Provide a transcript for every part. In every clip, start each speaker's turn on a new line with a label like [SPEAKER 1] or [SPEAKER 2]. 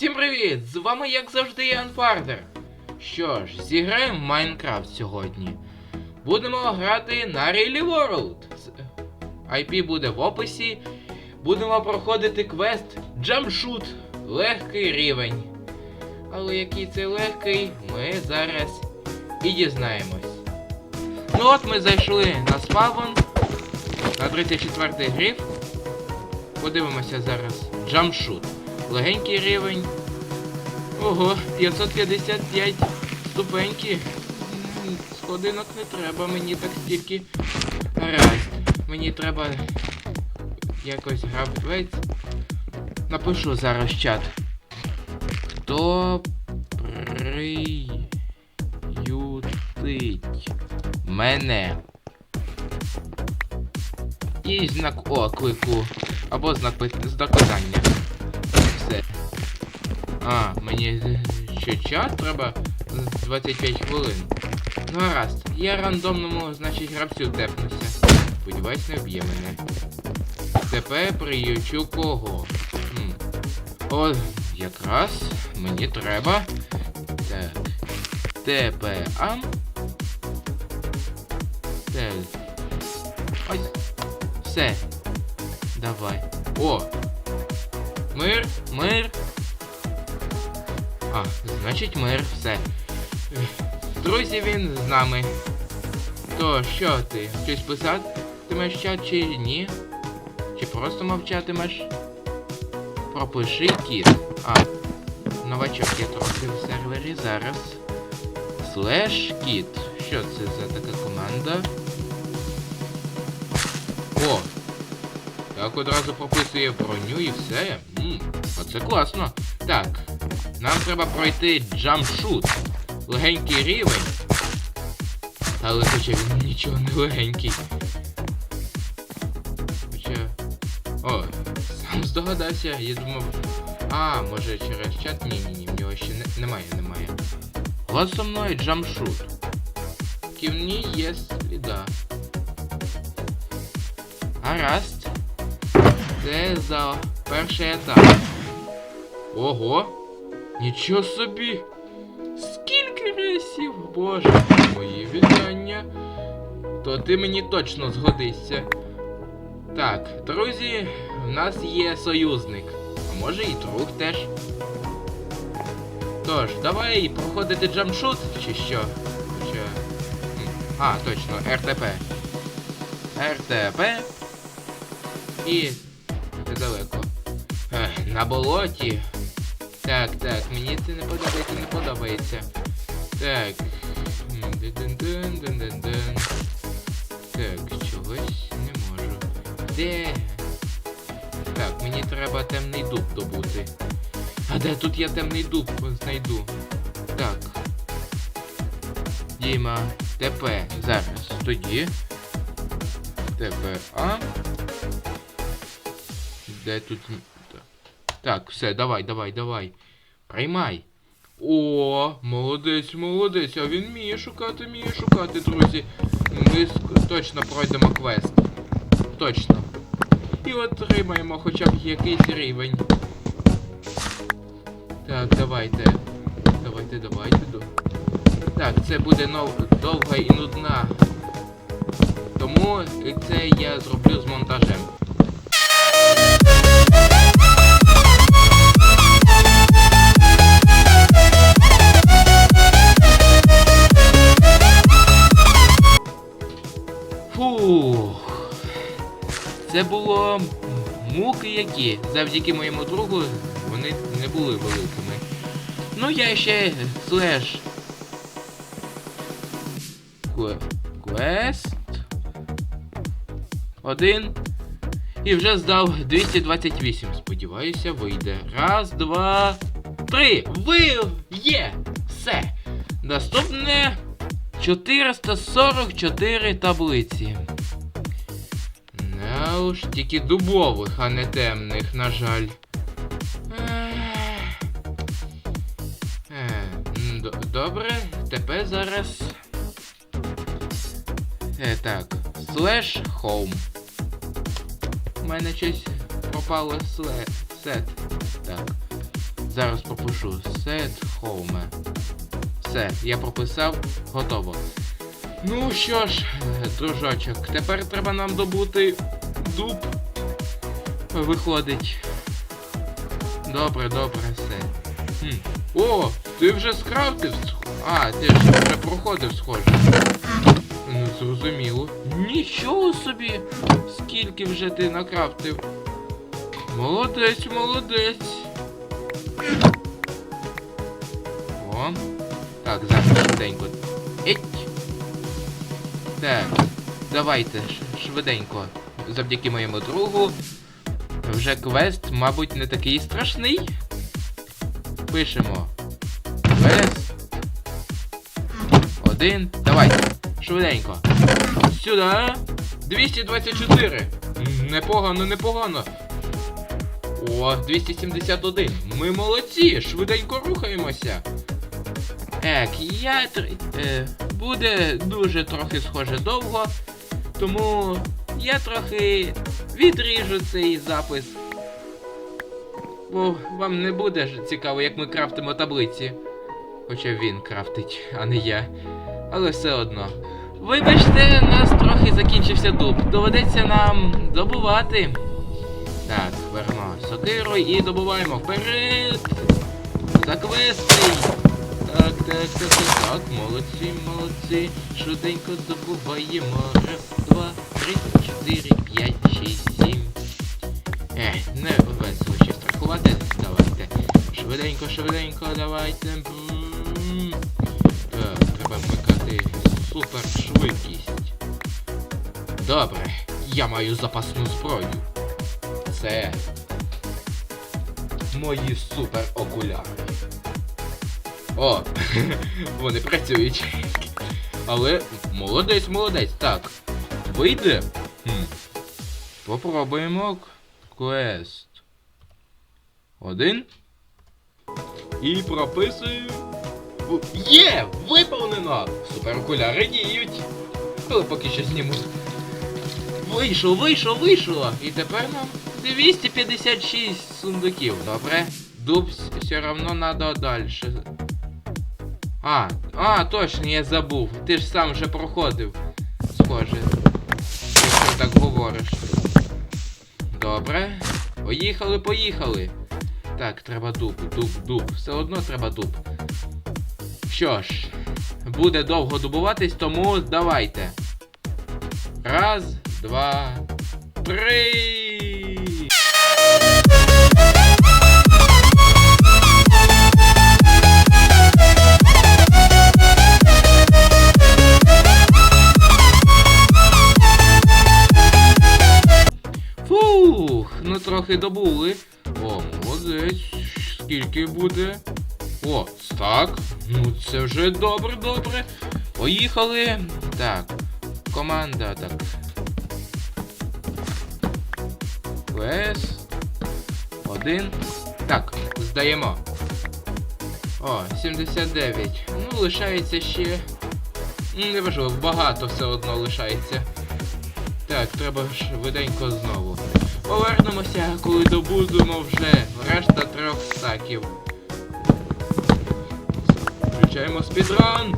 [SPEAKER 1] Всім привіт! З вами як завжди я Анфардер. Що ж, зіграємо Майнкрафт сьогодні. Будемо грати на Really World. З- IP буде в описі. Будемо проходити квест Jumpshoot. Легкий рівень. Але який це легкий, ми зараз і дізнаємось. Ну от ми зайшли на спавн на 34 гриф. Подивимося зараз. Jumpshoot. Легенький рівень. Ого, 555 ступеньки. Сходинок не треба, мені так стільки. Гаразд. Мені треба якось гравець. Напишу зараз чат. Хто приютить мене? І знак оклику. Або знак знак питання. А, мені ще час треба 25 хвилин. Ну гаразд, я рандомному, значить, гравцю тепнуся. Сподіваюсь, не вб'є мене. Тепер приючу кого? Хм. О, якраз мені треба. Так. ТПА. Так. Ось. Все. Давай. О! Мир, мир. Значить мир, все. Друзі, він з нами. То що ти? Щось писатимеш чат чи ні? Чи просто мовчатимеш? Пропиши кіт. А, новачок я трохи в сервері зараз. Слеш кіт. Що це за така команда? О! Так одразу прописує броню і все. Ммм, оце класно. Так, нам треба пройти джамшут. Легенький рівень. Але хоча він нічого не легенький. Хоча. О, сам здогадався, я думав. А, може через чат? Ні, ні, ні, в нього ще не, немає, немає. От со мною джамшут. Ківні є сліда. Гаразд. Це за перший етап. Ого! Нічого собі! Скільки рейсів, боже, мої вітання. То ти мені точно згодишся. Так, друзі, в нас є союзник. А може і друг теж. Тож, давай проходити джамшут, чи що? Чи... А, точно, РТП. РТП. І недалеко. На болоті. Так, так, мені це не подобається, не подобається. Так. Так, чогось не можу. Де? Так, мені треба темний дуб добути. А де тут я темний дуб знайду? Так. Діма, ТП. Зараз. Тоді. ТП. А. Де тут. Так, все, давай, давай, давай. Приймай. О, молодець, молодець. А він вміє шукати, вміє шукати, друзі. Ми точно пройдемо квест. Точно. І отримаємо хоча б якийсь рівень. Так, давайте. Давайте, давайте. Так, це буде нов... довга і нудна. Тому це я зроблю з монтажем. Які. Завдяки моєму другу вони не були великими. Ну я ще слеш. Квест. Один. І вже здав 228. Сподіваюся, вийде. Раз, два, три. Ви є! Все. Наступне 444 таблиці. Уж тільки дубових, а не темних, на жаль. Добре, тепер зараз. Е, так. Слеш home. У мене щось пропало сле... сет. Так. Зараз пропишу. Set home. Все, я прописав, готово. Ну що ж, е, дружочок, тепер треба нам добути дуб. Виходить. Добре, добре, все. Хм. О, ти вже скрафтив? А, ти ж вже проходив, схоже. Ну, зрозуміло. Нічого собі! Скільки вже ти накрафтив. Молодець, молодець. О. Так, зараз швиденько. Еть. Так, давайте швиденько. Завдяки моєму другу. Вже квест, мабуть, не такий страшний. Пишемо. Квест. Один. Давайте. Швиденько. Сюди. 224. Непогано, непогано. О, 271. Ми молодці. Швиденько рухаємося. Ек, я е, буде дуже трохи схоже довго, тому я трохи відріжу цей запис. Бо вам не буде ж цікаво, як ми крафтимо таблиці. Хоча він крафтить, а не я. Але все одно. Вибачте, у нас трохи закінчився дуб. Доведеться нам добувати. Так, беремо сокиру і добуваємо вперед! За квести! Так, так, так, так, так, молодці, молодці. Швиденько добуваємо. Раз, два, три, чотири, п'ять, шість, сім. Ех, не весело ще страхувати. Давайте. Швиденько, швиденько, давайте. Так, треба вмикати супер швидкість. Добре, я маю запасну зброю. Це мої супер окуляри. О, вони працюють. Але молодець, молодець. Так. Вийде? Хм. Попробуємо квест. Один. І прописую. Є! Виповнено! Суперокуляри діють. Але поки що зніму. Вийшло, вийшло, вийшло! І тепер нам 256 сундуків. Добре. Дуб все равно надо дальше. А, а, точно, я забув. Ти ж сам вже проходив. Схоже. Говориш. Добре. Поїхали, поїхали. Так, треба дуб, дуб, дуб. Все одно треба дуб. Що ж, буде довго дубуватись, тому давайте. Раз, два, три. Трохи добули. О, молодець. Скільки буде? О, стак. Ну це вже добре, добре. Поїхали. Так. Команда, так. Квест. Один. Так, здаємо. О, 79. Ну, лишається ще. М, Неважливо, багато все одно лишається. Так, треба швиденько знову. Повернемося, коли добудемо вже решта трьох стаків. Включаємо спідран.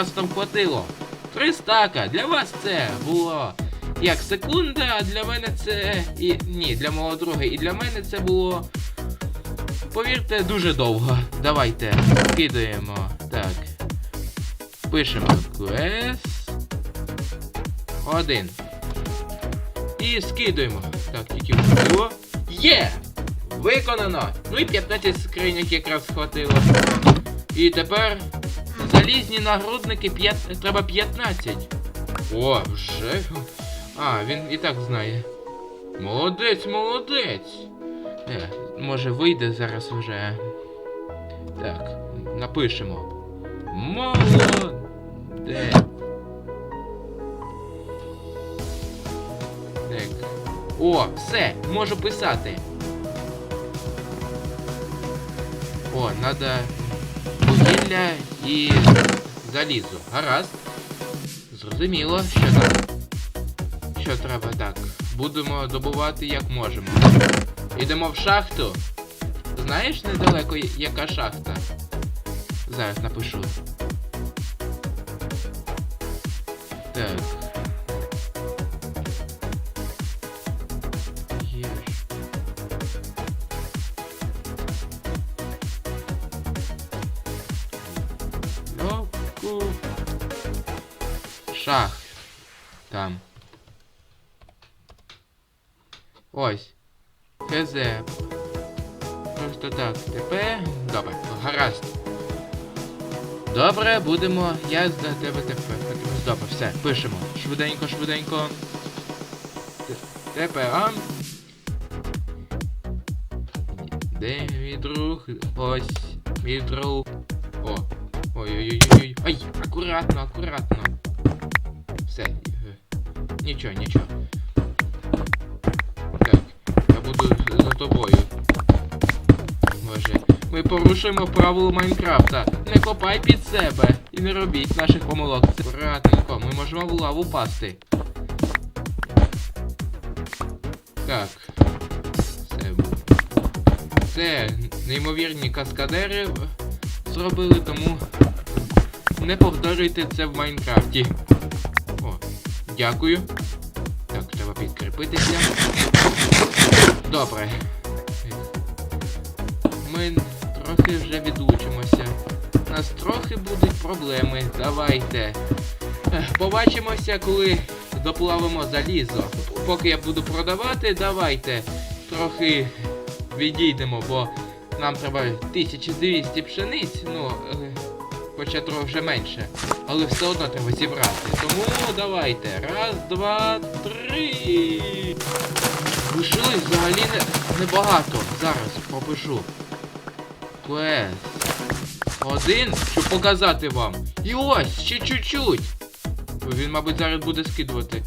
[SPEAKER 1] Якраз там хватило. Три стака. Для вас це було як секунда, а для мене це. І. Ні, для мого друга. І для мене це було. Повірте, дуже довго. Давайте кидаємо. Так. Пишемо квест. Один. І скидуємо. Так, тільки можливо. Є! Виконано! Ну і 15 скриньок якраз схватило. І тепер залізні нагрудники 5... треба 15. О, вже. А, він і так знає. Молодець, молодець. Е, може вийде зараз вже. Так, напишемо. Молодець. Так. О, все, можу писати. О, надо вугілля і залізо. Гаразд. Зрозуміло, що там. Що треба так. Будемо добувати як можемо. Йдемо в шахту. Знаєш недалеко яка шахта? Зараз напишу. Так. ХЗ. Просто так. Тепер. Добре, гаразд. Добре, будемо. Я за тебе тепер. Добре, все, пишемо. Швиденько, швиденько. Т- Тепер. а? Де мій друг? Ось мій друг. О. Ой-ой-ой-ой. Ай, акуратно, акуратно. Все. Нічого, нічого. Тобою. Боже. Ми порушуємо правила Майнкрафта. Не копай під себе і не робіть наших помилок. Це акуратненько, ми можемо в лаву пасти. Так. Все. Це неймовірні каскадери зробили, тому не повторюйте це в Майнкрафті. О, дякую. Так, треба підкріпитися. Добре. Ми трохи вже відлучимося. У нас трохи будуть проблеми. Давайте. Побачимося, коли доплавимо залізо. Поки я буду продавати, давайте трохи відійдемо, бо нам треба 1200 пшениць, ну, е, хоча трохи вже менше. Але все одно треба зібрати. Тому давайте. Раз, два, три. Лишилось взагалі не, небагато. Зараз пропишу. Квест. Один, щоб показати вам. І ось, ще чуть-чуть. Він, мабуть, зараз буде скидувати.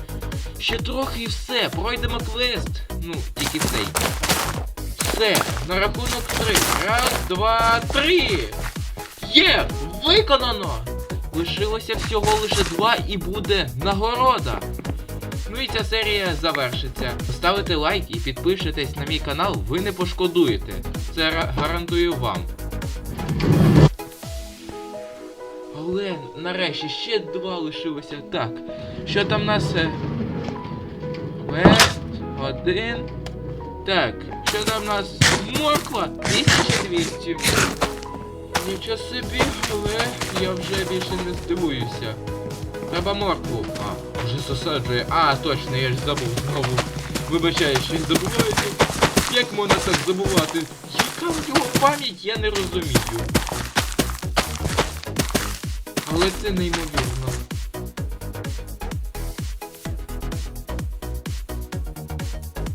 [SPEAKER 1] Ще трохи і все. Пройдемо квест. Ну, тільки цей. Все, на рахунок три. Раз, два, три. Є! Виконано! Лишилося всього лише два і буде нагорода. Ну і ця серія завершиться. Поставите лайк і підпишитесь на мій канал, ви не пошкодуєте. Це гарантую вам. Але нарешті ще два лишилося. Так. Що там у нас? е? Вест, один. Так, що там у нас? Морква 1200. Нічого собі, але я вже більше не здивуюся. Треба моркву. А, вже засаджує. А, точно, я ж забув знову. Вибачаю, що я забуваю. Як можна так забувати? Яка в нього пам'ять, я не розумію. Але це неймовірно.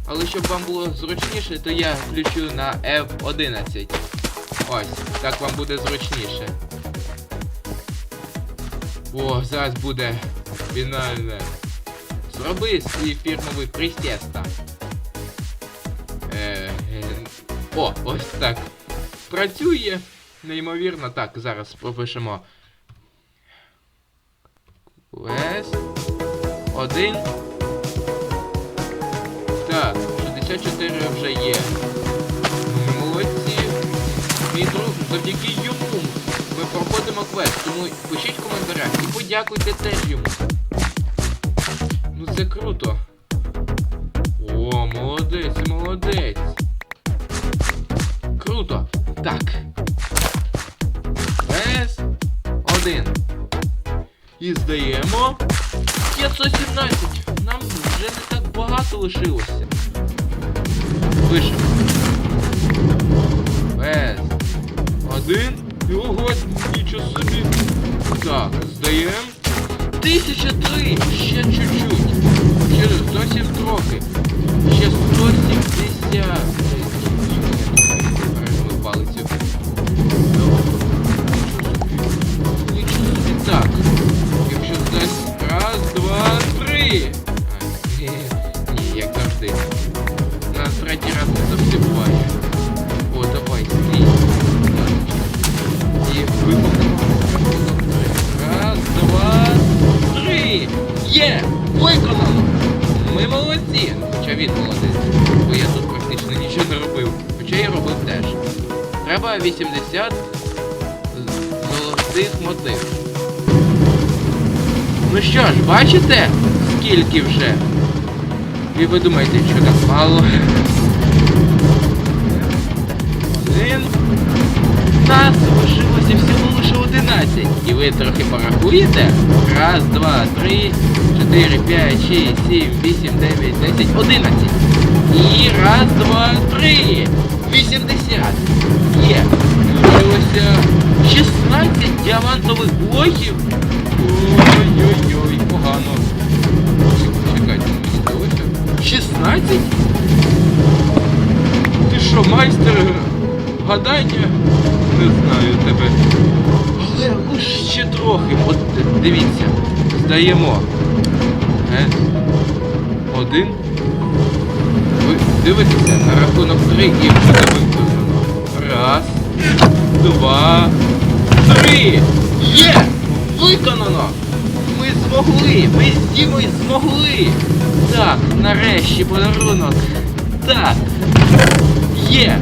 [SPEAKER 1] Але щоб вам було зручніше, то я включу на F11. Ось, так вам буде зручніше. О, зараз буде фінальне. Зроби свій фірмовий присєста. Е, е, о, ось так. Працює. Неймовірно. Так, зараз пропишемо. Квест. Один. Так, 64 вже є. Молодці. Мій друг, завдяки йому ми проходимо квест, тому пишіть в коментарях і подякуйте теж йому. Ну це круто. О, молодець, молодець. Круто. Так. Квест один. І здаємо. 517. Нам вже не так багато лишилося. Пишемо. Без. Один. Ого, нічого собі. Так, здаємо. Тисяча три. Ще чуть-чуть. Ще зовсім трохи. Ще 170. Ну що ж, бачите, скільки вже? І ви думаєте, що так мало? Один. Нас лишилося всього лише 11. І ви трохи порахуєте? Раз, два, три, чотири, п'ять, шість, сім, вісім, дев'ять, десять, одинадцять. І раз, два, три. Вісімдесят. Є. Лишилося 16 діамантових блоків. Ой-ой-ой, погано. Чекайте, здалося. 16? Ти що, майстер гадання? Не знаю тебе. Але ще трохи. От дивіться. Здаємо. Е? Один. Ви дивитеся на рахунок три і вже не. Раз, два, три. Виконано! Ми змогли! Ми з Дімою змогли! Так, нарешті подарунок. Так. Є!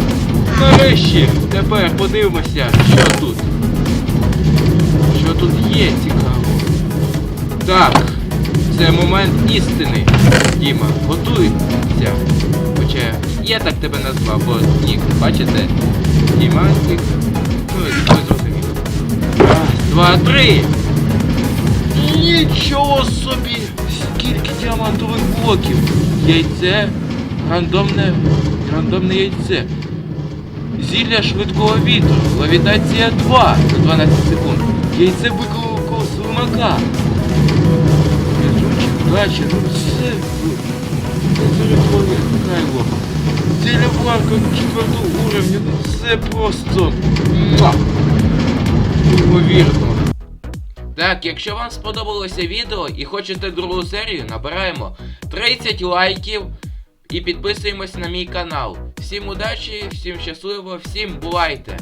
[SPEAKER 1] Нарешті! Тепер подивимося, що тут. Що тут є цікаво. Так. Це момент істини. Діма, готуйся. Хоча я так тебе назвав, бо нік, бачите? Діма, Дімантик. Ну, ви зрозуміли. Раз, два, три. Нічого собі! Скільки діамантових блоків! Яйце, рандомне, рандомне яйце. Зілля швидкого вітру, левітація 2 за 12 секунд. Яйце бикового слимака. Везучий, ну це... Рятує Кайло. Зілля варка четвертого уровня, ну це просто... Неймовірно. Так, якщо вам сподобалося відео і хочете другу серію, набираємо 30 лайків і підписуємось на мій канал. Всім удачі, всім щасливо, всім бувайте!